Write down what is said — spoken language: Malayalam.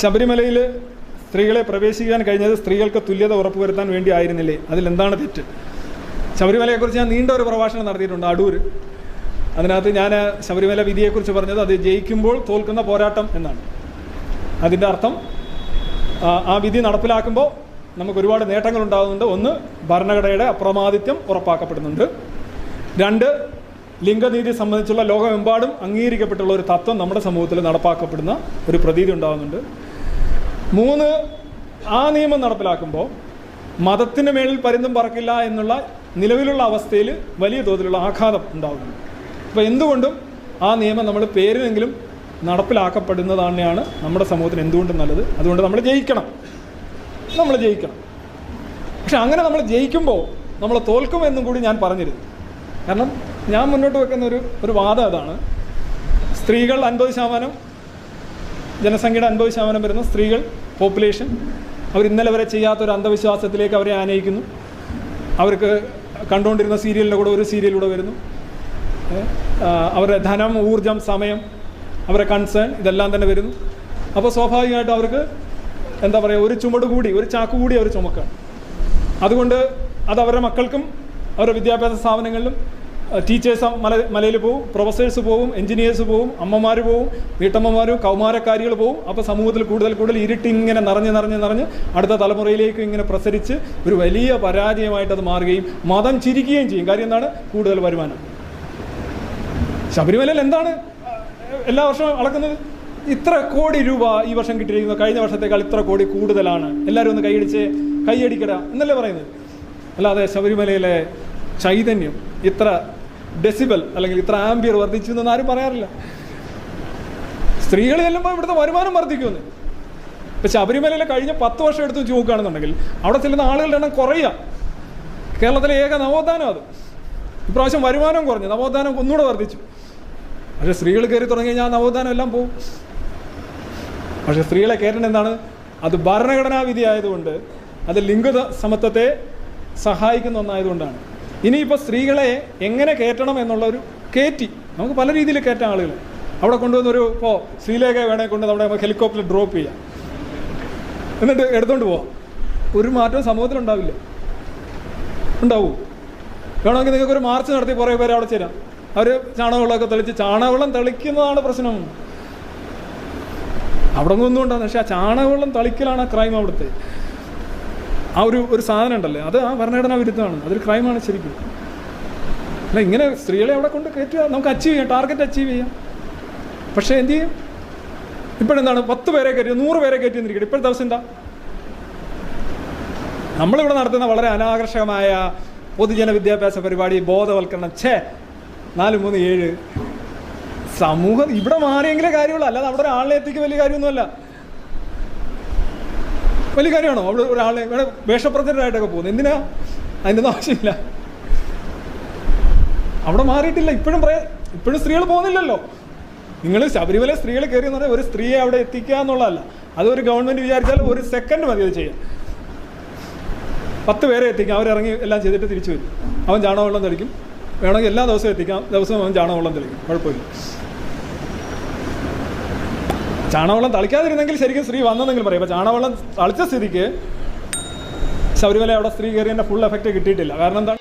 ശബരിമലയിൽ സ്ത്രീകളെ പ്രവേശിക്കാൻ കഴിഞ്ഞത് സ്ത്രീകൾക്ക് തുല്യത ഉറപ്പുവരുത്താൻ വേണ്ടി ആയിരുന്നില്ലേ? അതിലെന്താണ് തെറ്റ്? ശബരിമലയെക്കുറിച്ച് ഞാൻ നീണ്ട ഒരു പ്രഭാഷണം നടത്തിയിട്ടുണ്ട് അടൂർ അതിനകത്ത് ഞാൻ ശബരിമല വിധിയെക്കുറിച്ച് പറഞ്ഞത് അത് ജയിക്കുമ്പോൾ തോൽക്കുന്ന പോരാട്ടം എന്നാണ്. അതിന്റെ അർത്ഥം ആ, വിധി നടപ്പിലാക്കുമ്പോൾ നമുക്ക് ഒരുപാട് നേട്ടങ്ങൾ ഉണ്ടാകുന്നുണ്ട് ഒന്ന് ഭരണഘടനയുടെ അപ്രമാദിത്യം ഉറപ്പാക്കപ്പെടുന്നുണ്ട്. രണ്ട് ലിംഗനീതി സംബന്ധിച്ചുള്ള ലോകമെമ്പാടും അംഗീകരിക്കപ്പെട്ടുള്ള ഒരു തത്വം നമ്മുടെ സമൂഹത്തിൽ നടപ്പാക്കപ്പെടുന്ന ഒരു പ്രതീതി ഉണ്ടാകുന്നുണ്ട്. മൂന്ന് ആ നിയമം നടപ്പിലാക്കുമ്പോൾ മതത്തിന് മേളിൽ പരിന്തും പറക്കില്ല എന്നുള്ള നിലവിലുള്ള അവസ്ഥയിൽ വലിയ തോതിലുള്ള ആഘാതം ഉണ്ടാകുന്നുണ്ട് അപ്പോൾ എന്തുകൊണ്ടും ആ നിയമം നമ്മൾ പേരിനെങ്കിലും നടപ്പിലാക്കപ്പെടുന്നത് തന്നെയാണ് നമ്മുടെ സമൂഹത്തിന് എന്തുകൊണ്ടും നല്ലത്. അതുകൊണ്ട് നമ്മൾ ജയിക്കണം. നമ്മൾ ജയിക്കണം. പക്ഷെ അങ്ങനെ നമ്മൾ ജയിക്കുമ്പോൾ നമ്മൾ തോൽക്കുമെന്നും കൂടി ഞാൻ പറഞ്ഞിരുന്നു. കാരണം ഞാൻ മുന്നോട്ട് വെക്കുന്ന ഒരു ഒരു വാദം അതാണ്. സ്ത്രീകൾ അൻപത് ശതമാനം ജനസംഖ്യയുടെ അൻപത് ശതമാനം വരുന്ന സ്ത്രീകൾ പോപ്പുലേഷൻ അവർ ഇന്നലെ വരെ ചെയ്യാത്ത ഒരു അന്ധവിശ്വാസത്തിലേക്ക് അവരെ ആനയിക്കുന്നു. അവർക്ക് കണ്ടുകൊണ്ടിരുന്ന സീരിയലിന്റെ കൂടെ ഒരു സീരിയലൂടെ വരുന്നു. അവരുടെ ധനം ഊർജം സമയം അവരുടെ കൺസേൺ ഇതെല്ലാം തന്നെ വരുന്നു. അപ്പോൾ സ്വാഭാവികമായിട്ടും അവർക്ക് എന്താ പറയുക ഒരു ചുമട് കൂടി ഒരു ചാക്ക് കൂടി അവർ ചുമക്കുകയാണ് അതുകൊണ്ട് അത് അവരുടെ മക്കൾക്കും അവരുടെ വിദ്യാഭ്യാസ സ്ഥാപനങ്ങളിലും ടീച്ചേഴ്സ് മല മലയിൽ പോവും പ്രൊഫസേഴ്സ് പോവും എഞ്ചിനീയേഴ്സ് പോവും അമ്മമാർ പോവും വീട്ടമ്മമാരും കൗമാരക്കാരികൾ പോവും. അപ്പോൾ സമൂഹത്തിൽ കൂടുതൽ കൂടുതൽ ഇരുട്ടി ഇങ്ങനെ നിറഞ്ഞ് നിറഞ്ഞ് നിറഞ്ഞ് അടുത്ത തലമുറയിലേക്ക് ഇങ്ങനെ പ്രസരിച്ച് ഒരു വലിയ പരാജയമായിട്ട് അത് മാറുകയും മതം ചിരിക്കുകയും ചെയ്യും. കാര്യം എന്താണ്? കൂടുതൽ വരുമാനം. ശബരിമലയിൽ എന്താണ് എല്ലാ വർഷവും അളക്കുന്നത്? ഇത്ര കോടി രൂപ ഈ വർഷം കിട്ടിയിരിക്കുന്നത് കഴിഞ്ഞ വർഷത്തേക്കാൾ ഇത്ര കോടി കൂടുതലാണ്. എല്ലാവരും ഒന്ന് കൈയടിച്ച് കൈയടിക്കട എന്നല്ലേ പറയുന്നത്? അല്ലാതെ ശബരിമലയിലെ ചൈതന്യം ഇത്ര ഡെസിബൽ അല്ലെങ്കിൽ ഇത്ര ആംബിയർ വർദ്ധിച്ചു എന്നൊന്നും ആരും പറയാറില്ല. സ്ത്രീകൾ ചെല്ലുമ്പോൾ ഇവിടുത്തെ വരുമാനം വർദ്ധിക്കുമെന്ന്. ഇപ്പം ശബരിമലയിലെ കഴിഞ്ഞ പത്ത് വർഷം എടുത്ത് വെച്ച് നോക്കുകയാണെന്നുണ്ടെങ്കിൽ അവിടെ ചെല്ലുന്ന ആളുകളുടെ എണ്ണം കുറയുക. കേരളത്തിലെ ഏക നവോത്ഥാനം അത്. ഇപ്രാവശ്യം വരുമാനം കുറഞ്ഞു. നവോത്ഥാനം ഒന്നുകൂടെ വർദ്ധിച്ചു. പക്ഷേ സ്ത്രീകൾ കയറി തുടങ്ങി കഴിഞ്ഞാൽ നവോത്ഥാനം എല്ലാം പോകും. പക്ഷേ സ്ത്രീകളെ കയറ്റേണ്ട എന്താണ്? അത് ഭരണഘടനാ വിധി ആയതുകൊണ്ട് അത് ലിംഗ സമത്വത്തെ സഹായിക്കുന്ന ഒന്നായതുകൊണ്ടാണ്. ഇനിയിപ്പോൾ സ്ത്രീകളെ എങ്ങനെ കയറ്റണം എന്നുള്ളൊരു കയറ്റി നമുക്ക് പല രീതിയിൽ കയറ്റാം ആളുകൾ. അവിടെ കൊണ്ടുവന്നൊരു ഇപ്പോൾ ശ്രീലേഖ വേണേൽ കൊണ്ട് നമ്മുടെ ഹെലികോപ്റ്ററിൽ ഡ്രോപ്പ് ചെയ്യാം. എന്നിട്ട് എടുത്തുകൊണ്ട് പോവാം. ഒരു മാറ്റവും സമൂഹത്തിൽ ഉണ്ടാവില്ല. ഉണ്ടാവും. വേണമെങ്കിൽ നിങ്ങൾക്ക് ഒരു മാർച്ച് നടത്തി കുറേ പേര് അവിടെ ചേരാം. അവർ ചാണകവെള്ളമൊക്കെ തെളിച്ച് ചാണകവെള്ളം തെളിക്കുന്നതാണ് പ്രശ്നം. അവിടെ ഒന്നും ഉണ്ടാകുന്നത് പക്ഷേ ആ ചാണകവെള്ളം തളിക്കലാണ് ക്രൈം അവിടുത്തെ. ആ ഒരു ഒരു സാധനം ഉണ്ടല്ലേ? അത് ആ ഭരണഘടനാ വിരുദ്ധമാണ്. അതൊരു ക്രൈമാണ് ശരിക്കും. അല്ല ഇങ്ങനെ സ്ത്രീകളെ അവിടെ കൊണ്ട് കയറ്റുക നമുക്ക് അച്ചീവ് ചെയ്യാം ടാർഗറ്റ് അച്ചീവ് ചെയ്യാം. പക്ഷേ എന്ത് ചെയ്യും? ഇപ്പോഴെന്താണ്? പത്ത് പേരെ കയറ്റി നൂറ് പേരെ കയറ്റി എന്നിരിക്കട്ടെ ഇപ്പോഴത്തെ ദിവസം എന്താ? നമ്മളിവിടെ നടത്തുന്ന വളരെ അനാകർഷകമായ പൊതുജന വിദ്യാഭ്യാസ പരിപാടി ബോധവൽക്കരണം. ഛേ നാല് മൂന്ന് ഏഴ്. സമൂഹം ഇവിടെ മാറിയെങ്കിലേ കാര്യമുള്ളൂ. അല്ലാതെ അവിടെ ഒരാളിനെ എത്തിക്കുക വലിയ കാര്യമൊന്നുമല്ല. വലിയ കാര്യമാണോ? അവിടെ ഒരാളെ ഇവിടെ വേഷപ്രചരണമായിട്ടൊക്കെ പോകുന്നത് എന്തിനാ? അതിന്റെ ആവശ്യമില്ല. അവിടെ മാറിയിട്ടില്ല. ഇപ്പോഴും പറയാ ഇപ്പോഴും സ്ത്രീകൾ പോകുന്നില്ലല്ലോ. നിങ്ങൾ ശബരിമല സ്ത്രീകൾ കയറി എന്ന് പറഞ്ഞാൽ ഒരു സ്ത്രീയെ അവിടെ എത്തിക്കുക എന്നുള്ളതല്ല. അത് ഒരു ഗവൺമെന്റ് വിചാരിച്ചാൽ ഒരു സെക്കൻഡ് മതി അത് ചെയ്യാം പത്ത് പേരെ എത്തിക്കാം. അവരിറങ്ങി എല്ലാം ചെയ്തിട്ട് തിരിച്ചു വരും. അവൻ ചാണകവെള്ളം തെളിക്കും. വേണമെങ്കിൽ എല്ലാ ദിവസവും എത്തിക്കാം. ദിവസവും അവൻ ചാണകവെള്ളം തെളിക്കും. കുഴപ്പമില്ല. ചാണകവെള്ളം തളിക്കാതിരുന്നെങ്കിൽ ശരിക്കും സ്ത്രീ വന്നതെങ്കിൽ പറയും. അപ്പോൾ ചാണകവെള്ളം തളിച്ച സ്ഥിതിക്ക് ശബരിമല അവിടെ സ്ത്രീ കയറിയതിന്റെ ഫുൾ എഫക്റ്റ് കിട്ടിയിട്ടില്ല. കാരണം എന്താണ്?